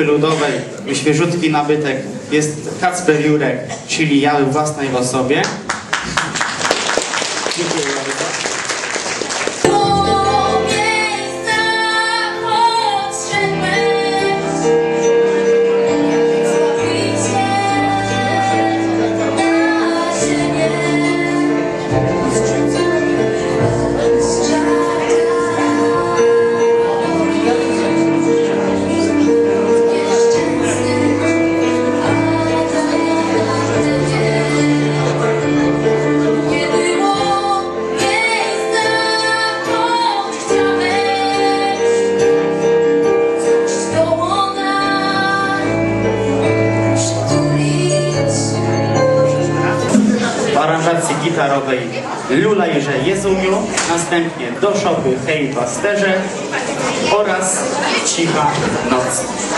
grupy ludowej Świeżutki Nabytek jest Kacper Jurek, czyli ja w własnej osobie. Dziękuję bardzo. Gitarowej Lulajże Jezumiu, następnie do szopy Hej Pasterze oraz Cicha Noc.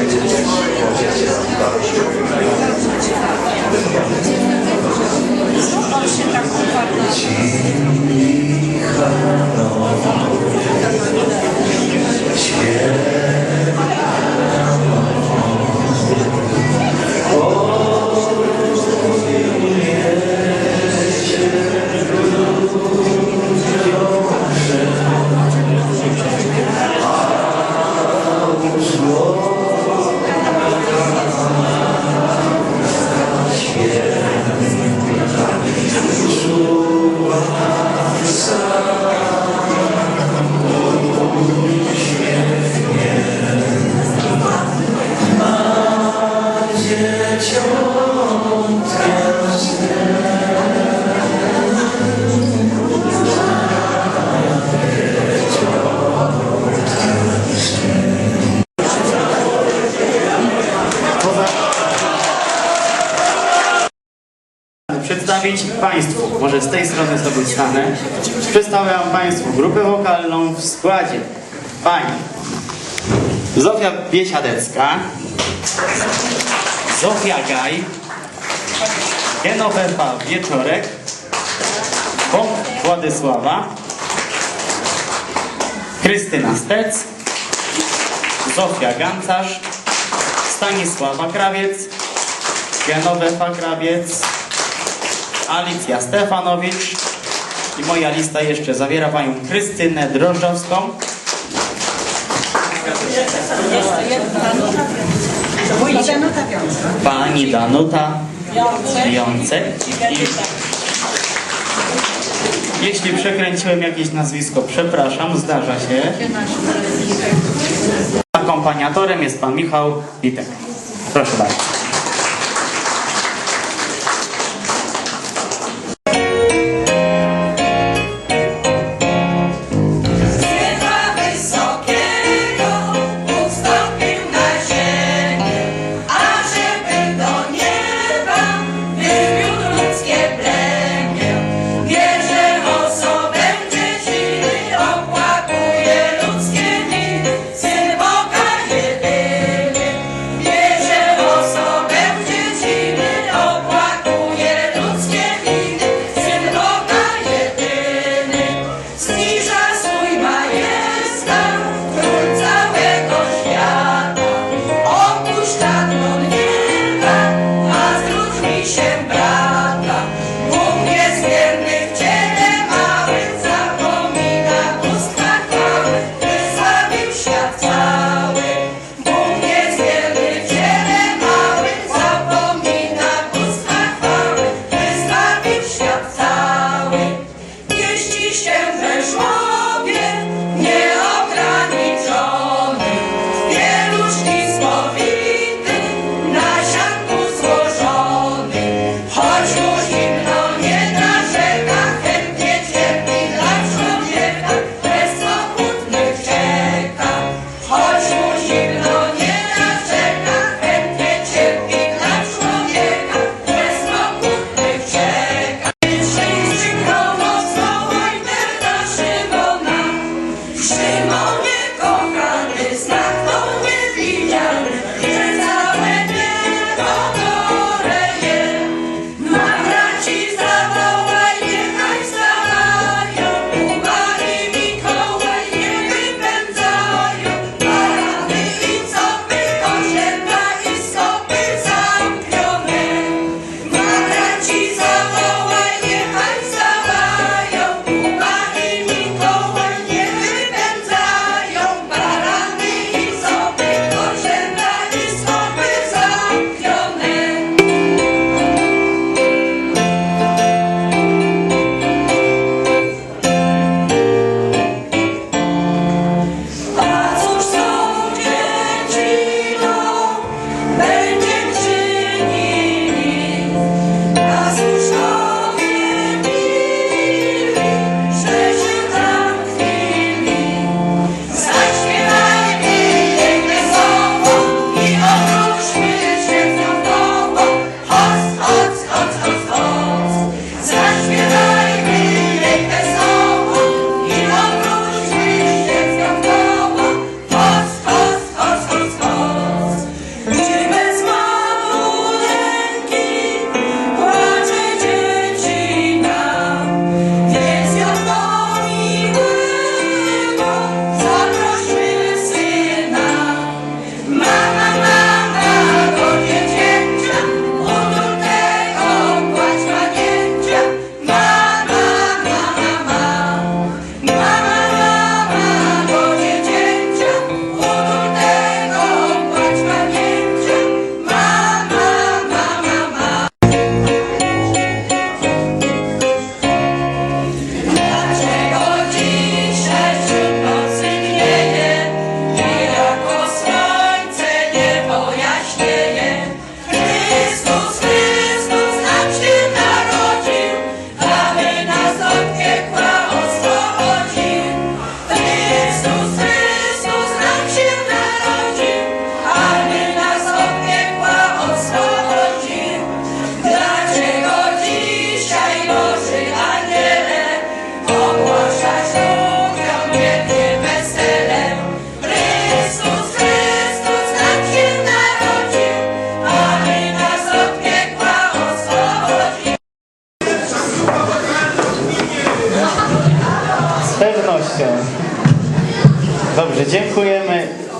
Przedstawić Państwu, może z tej strony sobie stanę, przedstawiam Państwu grupę wokalną w składzie pani Zofia Biesiadecka, Zofia Gaj, Genowefa Wieczorek, Bąk Władysława, Krystyna Stec, Zofia Gancarz, Stanisława Krawiec, Genowefa Krawiec, Alicja Stefanowicz i moja lista jeszcze zawiera panią Krystynę Drożdżowską, pani Danuta Jącek i jeśli przekręciłem jakieś nazwisko, przepraszam, zdarza się. Akompaniatorem jest pan Michał Witek. Proszę bardzo. Nieba wywiódł shame on me.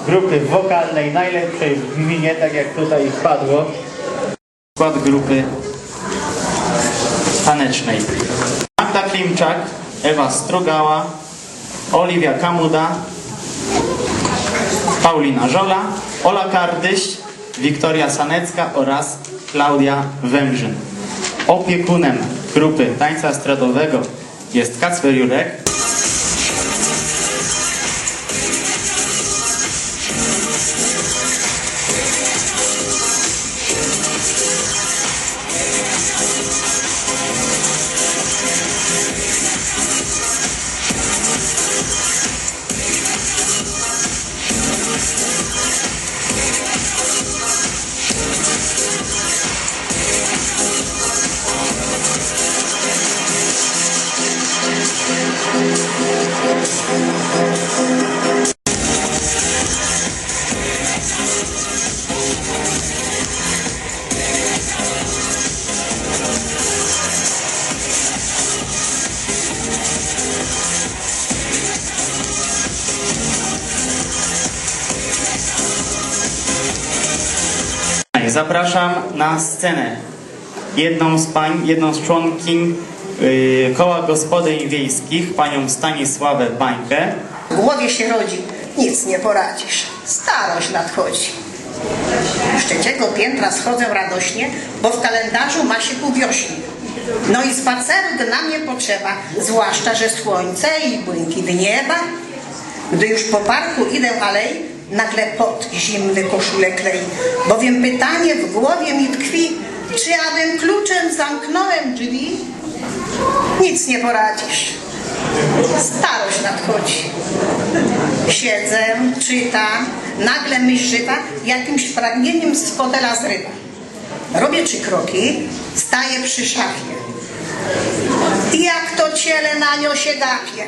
Grupy wokalnej najlepszej w gminie, tak jak tutaj padło. Skład grupy tanecznej. Magda Klimczak, Ewa Strugała, Oliwia Kamuda, Paulina Żola, Ola Kardyś, Wiktoria Sanecka oraz Klaudia Węgrzyn. Opiekunem grupy tańca estradowego jest Kacper Jurek. Jedną z pań, jedną z członkiń yy, Koła Gospodyń Wiejskich, panią Stanisławę Bańkę. W głowie się rodzi, nic nie poradzisz. Starość nadchodzi. Z trzeciego piętra schodzę radośnie, bo w kalendarzu ma się ku wiośnie. No i spaceru na mnie potrzeba, zwłaszcza, że słońce i błękit nieba. Gdy już po parku idę alej, nagle pot zimny koszulę klei, bowiem pytanie w głowie mi tkwi, zamknąłem drzwi? Nic nie poradzisz. Starość nadchodzi. Siedzę, czytam, nagle myśl żywa jakimś pragnieniem z fotela zrywa. Robię trzy kroki, staję przy szafie. I jak to ciele na nią się gapie.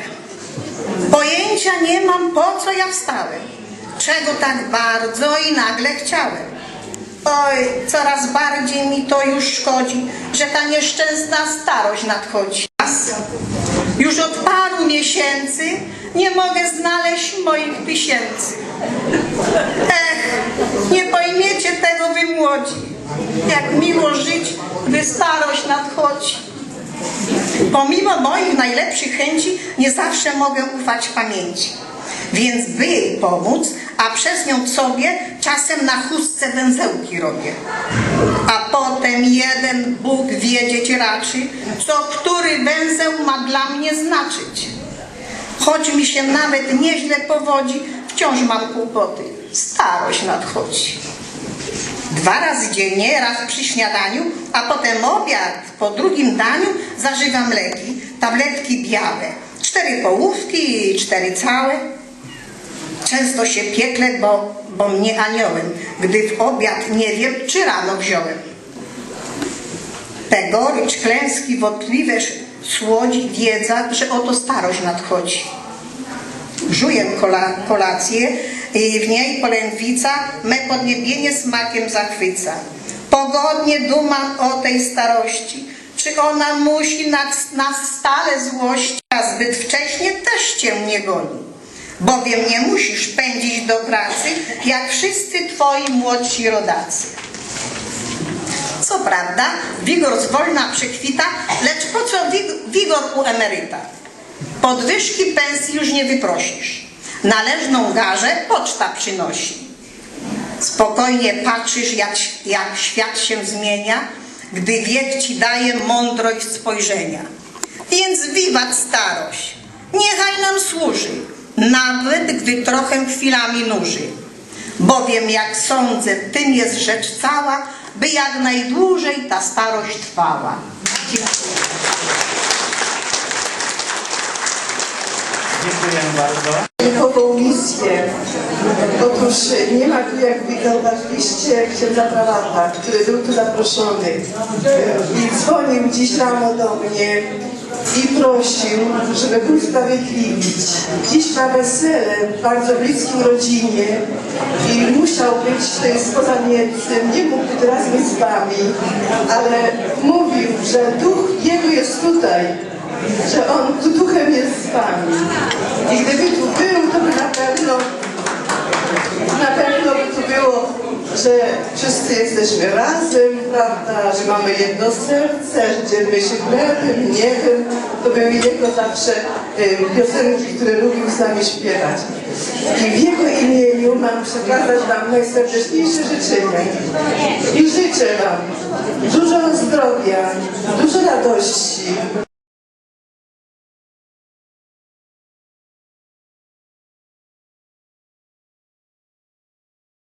Pojęcia nie mam, po co ja wstałem. Czego tak bardzo i nagle chciałem. Oj, coraz bardziej mi to już szkodzi, że ta nieszczęsna starość nadchodzi. Już od paru miesięcy nie mogę znaleźć moich tysięcy. Ech, nie pojmiecie tego wy młodzi, jak miło żyć, gdy starość nadchodzi. Pomimo moich najlepszych chęci nie zawsze mogę ufać pamięci. Więc by jej pomóc, a przez nią sobie czasem na chustce węzełki robię. A potem jeden Bóg wiedzieć raczy, co który węzeł ma dla mnie znaczyć. Choć mi się nawet nieźle powodzi, wciąż mam kłopoty. Starość nadchodzi. Dwa razy dziennie, raz przy śniadaniu, a potem obiad po drugim daniu zażywam leki, tabletki białe. Cztery połówki cztery całe. Często się piekle, bo, bo mnie aniołem, gdy w obiad nie wiem, czy rano wziąłem. Te gorycz, klęski, wątpliwe słodzi wiedza, że oto starość nadchodzi. Żuję kola, kolację i w niej polędwica me podniebienie smakiem zachwyca. Pogodnie dumam o tej starości. Czy ona musi nas, nas stale złość, a zbyt wcześnie też cię nie goni. Bowiem nie musisz pędzić do pracy, jak wszyscy twoi młodsi rodacy. Co prawda, wigor zwolna przekwita, lecz po co wig- wigor u emeryta? Podwyżki pensji już nie wyprosisz. Należną garzę poczta przynosi. Spokojnie patrzysz, jak, jak świat się zmienia, gdy wiek ci daje mądrość spojrzenia. Więc wiwat starość, niechaj nam służy, nawet gdy trochę chwilami nuży. Bowiem, jak sądzę, tym jest rzecz cała, by jak najdłużej ta starość trwała. Dziękuję. Dziękuję bardzo. Nową misję. Otóż nie ma tu, jak zauważyliście, księdza prałata, który był tu zaproszony i dzwonił dziś rano do mnie i prosił, żeby usprawiedliwić. Dziś ma wesele w bardzo bliskim rodzinie i musiał być, to jest poza Niemcem, nie mógł być razem z wami, ale mówił, że duch jego jest tutaj, że on tu duchem jest z wami. I gdyby tu był, to by na pewno że wszyscy jesteśmy razem, prawda, że mamy jedno serce, że dzielimy się chlebem, niebem. To były jego zawsze y, piosenki, które lubił z nami śpiewać. I w jego imieniu mam przekazać Wam najserdeczniejsze życzenia. I życzę Wam dużo zdrowia, dużo radości,